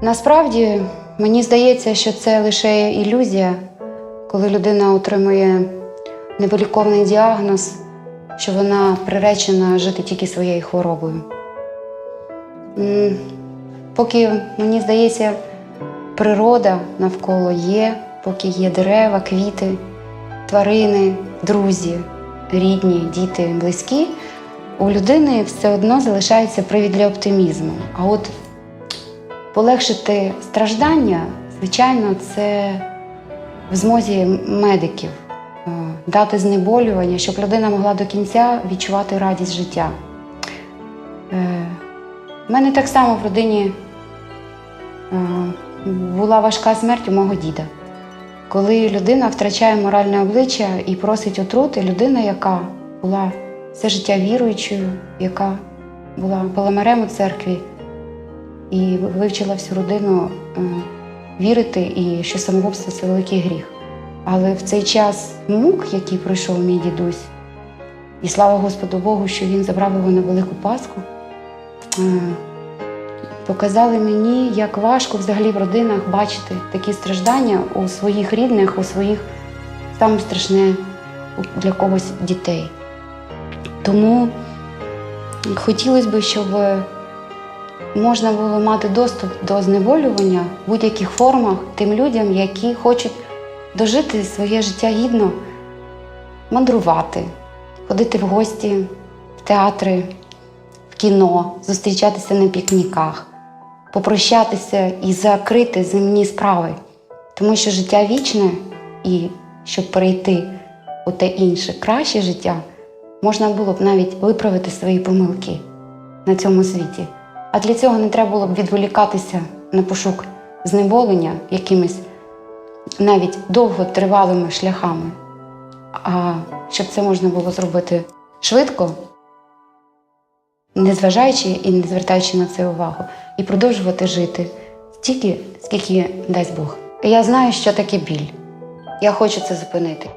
Насправді, мені здається, що це лише ілюзія, коли людина отримує невиліковний діагноз, що вона приречена жити тільки своєю хворобою. Поки мені здається, природа навколо є, поки є дерева, квіти, тварини, друзі, рідні, діти, близькі, у людини все одно залишається привід для оптимізму. А от полегшити страждання, звичайно, це в змозі медиків е, дати знеболювання, щоб людина могла до кінця відчувати радість життя. У мене так само в родині е, була важка смерть у мого діда. Коли людина втрачає моральне обличчя і просить отрути, людина, яка була все життя віруючою, яка була паламарем у церкві і вивчила всю родину е, вірити, і що самогубство це великий гріх. Але в цей час мук, який пройшов мій дідусь, і слава Господу Богу, що він забрав його на Велику Пасху, е, показали мені, як важко взагалі в родинах бачити такі страждання у своїх рідних, у своїх саме страшне для когось дітей. Тому хотілося б, щоб можна було мати доступ до знеболювання в будь-яких формах тим людям, які хочуть дожити своє життя гідно, мандрувати, ходити в гості, в театри, в кіно, зустрічатися на пікніках, попрощатися і закрити земні справи. Тому що життя вічне, і щоб перейти у те інше, краще життя, можна було б навіть виправити свої помилки на цьому світі. А для цього не треба було б відволікатися на пошук знеболення якимись навіть довготривалими шляхами. А щоб це можна було зробити швидко, не зважаючи і не звертаючи на це увагу, і продовжувати жити стільки, скільки дасть Бог. Я знаю, що таке біль. Я хочу це зупинити.